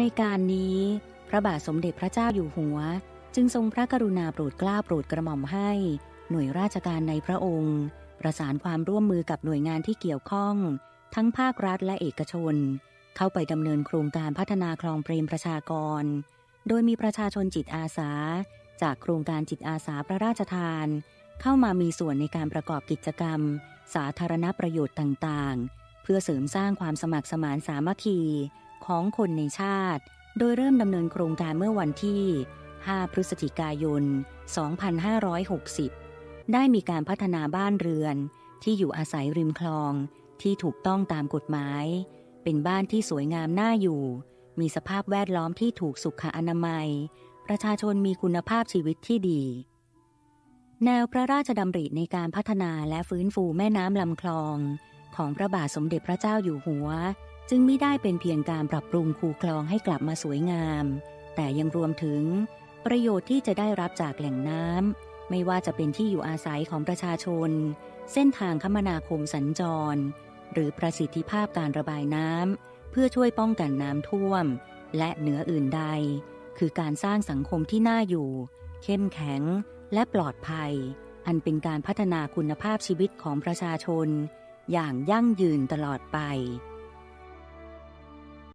ในการนี้พระบาทสมเด็จพระเจ้าอยู่หัว จึงทรงพระกรุณาโปรดเกล้าโปรดกระหม่อมให้ หน่วยราชการในพระองค์ ประสานความร่วมมือกับหน่วยงานที่เกี่ยวข้อง ทั้งภาครัฐและเอกชน เข้าไปดำเนินโครงการพัฒนาคลองเปรมประชากร โดยมีประชาชนจิตอาสา จากโครงการจิตอาสาพระราชทาน เข้ามามีส่วนในการประกอบกิจกรรม สาธารณประโยชน์ต่างๆ เพื่อเสริมสร้างความสมัครสมานสามัคคี ของคนในชาติ โดยเริ่มดำเนินโครงการเมื่อวันที่ 5 พฤศจิกายน 2560 ได้มีการพัฒนาบ้านเรือนที่อยู่อาศัยริมคลองที่ถูกต้องตามกฎหมาย เป็นบ้านที่สวยงามน่าอยู่ มีสภาพแวดล้อมที่ถูกสุขอนามัย ประชาชนมีคุณภาพชีวิตที่ดี แนวพระราชดำริในการพัฒนาและฟื้นฟูแม่น้ำลำคลอง ของพระบาทสมเด็จพระเจ้าอยู่หัว จึงไม่ได้เป็นเพียงการปรับปรุงคูคลองให้กลับมาสวยงาม แต่ยังรวมถึงประโยชน์ที่จะได้รับจากแหล่งน้ำไม่ว่าจะเป็นที่อยู่อาศัยของประชาชน เส้นทางคมนาคมสัญจร หรือประสิทธิภาพการระบายน้ำเพื่อช่วยป้องกันน้ำท่วม และเหนืออื่นใด คือการสร้างสังคมที่น่าอยู่ เข้มแข็งและปลอดภัย อันเป็นการพัฒนาคุณภาพชีวิตของประชาชน อย่างยั่งยืนตลอดไป